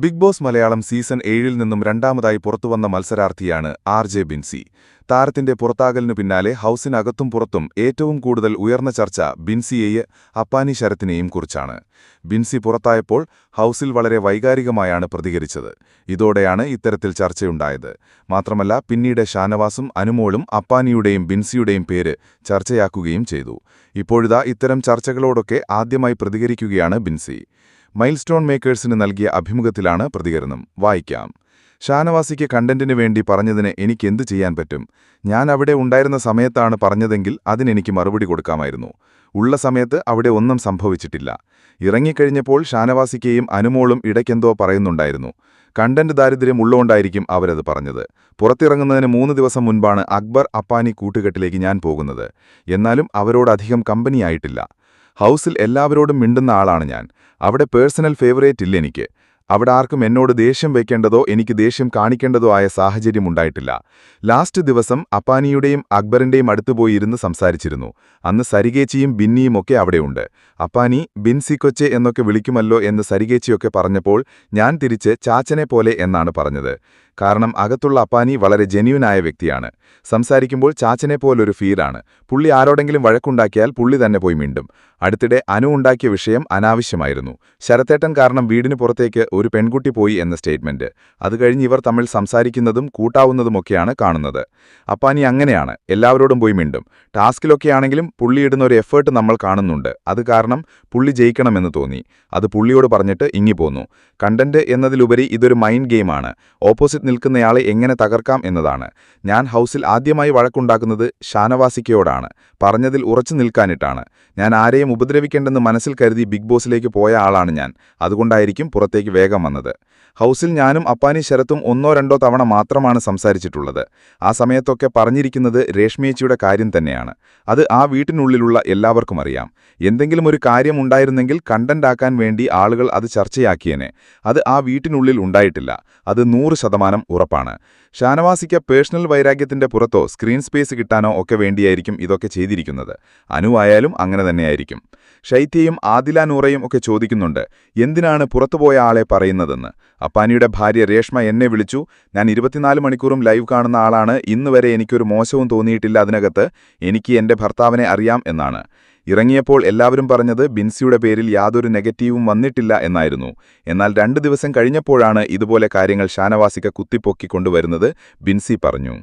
Big boss Malayalam season ഏഴിൽ നിന്നും രണ്ടാമതായി പുറത്തുവന്ന മത്സരാർത്ഥിയാണ് ആർ ജെ ബിൻസി. താരത്തിന്റെ പുറത്താകലിനു പിന്നാലെ ഹൌസിനകത്തും പുറത്തും ഏറ്റവും കൂടുതൽ ഉയർന്ന ചർച്ച ബിൻസിയെയെ അപ്പാനി ശരത്തിനെയും കുറിച്ചാണ്. ബിൻസി പുറത്തായപ്പോൾ ഹൌസിൽ വളരെ വൈകാരികമായാണ് പ്രതികരിച്ചത്. ഇതോടെയാണ് ഇത്തരത്തിൽ ചർച്ചയുണ്ടായത്. മാത്രമല്ല പിന്നീട് ഷാനവാസും അനുമോളും അപ്പാനിയുടെയും ബിൻസിയുടെയും പേര് ചർച്ചയാക്കുകയും ചെയ്തു. ഇപ്പോഴിതാ ഇത്തരം ചർച്ചകളോടൊക്കെ ആദ്യമായി പ്രതികരിക്കുകയാണ് ബിൻസി. മൈൽസ്റ്റോൺ മേക്കേഴ്സിന് നൽകിയ അഭിമുഖത്തിലാണ് പ്രതികരണം. വായിക്കാം. ഷാനവാസിക്ക് കണ്ടന്റിന് വേണ്ടി പറഞ്ഞതിന് എനിക്കെന്ത് ചെയ്യാൻ പറ്റും? ഞാൻ അവിടെ ഉണ്ടായിരുന്ന സമയത്താണ് പറഞ്ഞതെങ്കിൽ അതിനെനിക്ക് മറുപടി കൊടുക്കാമായിരുന്നു. ഉള്ള സമയത്ത് അവിടെ ഒന്നും സംഭവിച്ചിട്ടില്ല. ഇറങ്ങിക്കഴിഞ്ഞപ്പോൾ ഷാനവാസിക്കെയും അനുമോളും ഇടയ്ക്കെന്തോ പറയുന്നുണ്ടായിരുന്നു. കണ്ടന്റ് ദാരിദ്ര്യം ഉള്ളോണ്ടായിരിക്കും അവരത് പറഞ്ഞത്. പുറത്തിറങ്ങുന്നതിന് മൂന്ന് ദിവസം മുൻപാണ് അക്ബർ അപ്പാനി കൂട്ടുകെട്ടിലേക്ക് ഞാൻ പോകുന്നത്. എന്നാലും അവരോടധികം കമ്പനിയായിട്ടില്ല. ഹൗസിൽ എല്ലാവരോടും മിണ്ടുന്ന ആളാണ് ഞാൻ. അവിടെ പേഴ്സണൽ ഫേവറേറ്റ് ഇല്ല എനിക്ക്. അവിടെ ആർക്കും എന്നോട് ദേഷ്യം വയ്ക്കേണ്ടതോ എനിക്ക് ദേഷ്യം കാണിക്കേണ്ടതോ ആയ സാഹചര്യം ഉണ്ടായിട്ടില്ല. ലാസ്റ്റ് ദിവസം അപ്പാനിയുടെയും അക്ബറിന്റെയും അടുത്തുപോയി ഇരുന്ന് സംസാരിച്ചിരുന്നു. അന്ന് സരികേച്ചിയും ബിന്നിയും ഒക്കെ അവിടെയുണ്ട്. അപ്പാനി ബിൻസിക്കൊച്ചെ എന്നൊക്കെ വിളിക്കുമല്ലോ എന്ന് സരികേച്ചിയൊക്കെ പറഞ്ഞപ്പോൾ ഞാൻ തിരിച്ച് ചാച്ചനെ പോലെ എന്നാണ് പറഞ്ഞത്. കാരണം അകത്തുള്ള അപ്പാനി വളരെ ജെന്യുനായ വ്യക്തിയാണ്. സംസാരിക്കുമ്പോൾ ചാച്ചനെ പോലൊരു ഫീലാണ്. പുള്ളി ആരോടെങ്കിലും വഴക്കുണ്ടാക്കിയാൽ പുള്ളി തന്നെ പോയി മിണ്ടും. അടുത്തിടെ അനു ഉണ്ടാക്കിയ വിഷയം അനാവശ്യമായിരുന്നു. ശരത്തേട്ടൻ കാരണം വീടിന് പുറത്തേക്ക് ഒരു പെൺകുട്ടി പോയി എന്ന സ്റ്റേറ്റ്മെന്റ്. അത് കഴിഞ്ഞ് ഇവർ തമ്മിൽ സംസാരിക്കുന്നതും കൂട്ടാവുന്നതുമൊക്കെയാണ് കാണുന്നത്. അപ്പാനി അങ്ങനെയാണ്. എല്ലാവരോടും പോയി മിണ്ടും. ടാസ്കിലൊക്കെയാണെങ്കിലും പുള്ളിയിടുന്ന ഒരു എഫേർട്ട് നമ്മൾ കാണുന്നുണ്ട്. അത് കാരണം പുള്ളി ജയിക്കണമെന്ന് തോന്നി. അത് പുള്ളിയോട് പറഞ്ഞിട്ട് ഇങ്ങി പോന്നു. കണ്ടന്റ് എന്നതിലുപരി ഇതൊരു മൈൻഡ് ഗെയിമാണ്. ഓപ്പോസിറ്റ് നിൽക്കുന്നയാളെ എങ്ങനെ തകർക്കാം എന്നതാണ്. ഞാൻ ഹൗസിൽ ആദ്യമായി വഴക്കുണ്ടാക്കുന്നത് ഷാനവാസിക്കയോടാണ്. പറഞ്ഞതിൽ ഉറച്ചു നിൽക്കാനിട്ടാണ്. ഞാൻ ആരെയും ഉപദ്രവിക്കേണ്ടെന്ന് മനസ്സിൽ കരുതി ബിഗ് ബോസിലേക്ക് പോയ ആളാണ് ഞാൻ. അതുകൊണ്ടായിരിക്കും പുറത്തേക്ക് വേഗം വന്നത്. ഹൗസിൽ ഞാനും അപ്പാനി ശരത്തും ഒന്നോ രണ്ടോ തവണ മാത്രമാണ് സംസാരിച്ചിട്ടുള്ളത്. ആ സമയത്തൊക്കെ പറഞ്ഞിരിക്കുന്നത് രേഷ്മേച്ചിയുടെ കാര്യം തന്നെയാണ്. അത് ആ വീട്ടിനുള്ളിലുള്ള എല്ലാവർക്കും അറിയാം. എന്തെങ്കിലും ഒരു കാര്യം ഉണ്ടായിരുന്നെങ്കിൽ കണ്ടന്റാക്കാൻ വേണ്ടി ആളുകൾ അത് ചർച്ചയാക്കിയേനെ. അത് ആ വീട്ടിനുള്ളിൽ ഉണ്ടായിട്ടില്ല. അത് നൂറ് ശതമാനം ഉറപ്പാണ്. ഷാനവാസിക്ക് പേഴ്സണൽ വൈരാഗ്യത്തിന്റെ പുറത്തോ സ്ക്രീൻ സ്പേസ് കിട്ടാനോ ഒക്കെ വേണ്ടിയായിരിക്കും ഇതൊക്കെ ചെയ്തിരിക്കുന്നത്. അനുവായാലും അങ്ങനെ തന്നെയായിരിക്കും. ഷൈത്യയും ആദില നൂറയും ഒക്കെ ചോദിക്കുന്നുണ്ട് എന്തിനാണ് പുറത്തുപോയ ആളെ പറയുന്നതെന്ന്? അപ്പാനിയുടെ ഭാര്യ രേഷ്മ എന്നെ വിളിച്ചു ഞാൻ ഇരുപത്തിനാല് മണിക്കൂറും ലൈവ് കാണുന്ന ആളാണ് ഇന്നുവരെ എനിക്കൊരു മോശവും തോന്നിയിട്ടില്ല അതിനകത്ത് എനിക്ക് എന്റെ ഭർത്താവിനെ അറിയാം എന്നാണ്. ഇറങ്ങിയപ്പോൾ എല്ലാവരും പറഞ്ഞത് ബിൻസിയുടെ പേരിൽ യാതൊരു നെഗറ്റീവും വന്നിട്ടില്ല എന്നായിരുന്നു. എന്നാൽ രണ്ടു ദിവസം കഴിഞ്ഞപ്പോഴാണ് ഇതുപോലെ കാര്യങ്ങൾ ഷാനവാസിക കുത്തിപ്പൊക്കിക്കൊണ്ടുവരുന്നത് ബിൻസി പറഞ്ഞു.